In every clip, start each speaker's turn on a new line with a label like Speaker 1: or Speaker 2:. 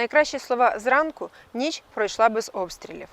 Speaker 1: Найкращі слова зранку ніч пройшла без обстрілів.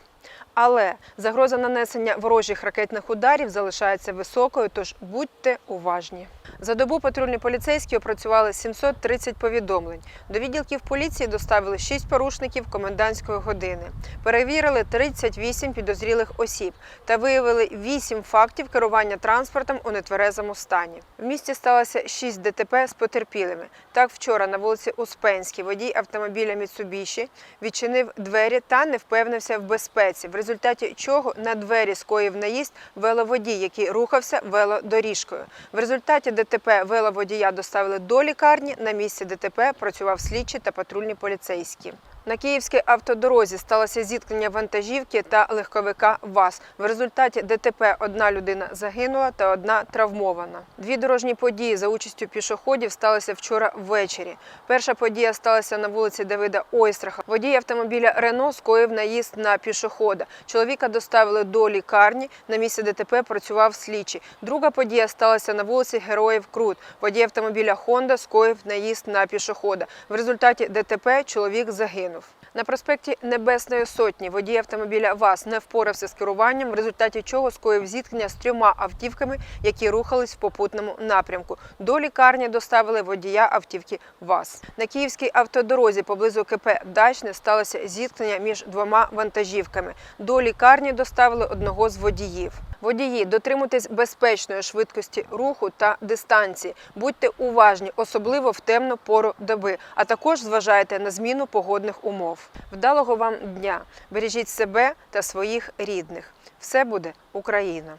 Speaker 1: Але загроза нанесення ворожих ракетних ударів залишається високою, тож будьте уважні. За добу патрульні поліцейські опрацювали 730 повідомлень. До відділків поліції доставили 6 порушників комендантської години. Перевірили 38 підозрілих осіб та виявили 8 фактів керування транспортом у нетверезому стані. В місті сталося 6 ДТП з потерпілими. Так, вчора на вулиці Успенській водій автомобіля Mitsubishi відчинив двері та не впевнився в безпеці, в результаті чого на двері скоїв наїзд веловодій, який рухався велодоріжкою. В результаті ДТП веловодія доставили до лікарні. На місці ДТП працював слідчий та патрульні поліцейські. На київській автодорозі сталося зіткнення вантажівки та легковика ВАЗ. В результаті ДТП одна людина загинула та одна травмована. Дві дорожні події за участю пішоходів сталися вчора ввечері. Перша подія сталася на вулиці Давида Ойстраха. Водій автомобіля Рено скоїв наїзд на пішохода. Чоловіка доставили до лікарні. На місці ДТП працював слідчий. Друга подія сталася на вулиці Героїв Крут. Водій автомобіля Honda скоїв наїзд на пішохода. В результаті ДТП чоловік загинув. На проспекті Небесної Сотні водій автомобіля ВАЗ не впорався з керуванням, в результаті чого скоїв зіткнення з трьома автівками, які рухались в попутному напрямку. До лікарні доставили водія автівки ВАЗ. На київській автодорозі поблизу КП Дачне сталося зіткнення між двома вантажівками. До лікарні доставили одного з водіїв. Водії, дотримуйтесь безпечної швидкості руху та дистанції. Будьте уважні, особливо в темну пору доби, а також зважайте на зміну погодних умов. Вдалого вам дня! Бережіть себе та своїх рідних. Все буде Україна!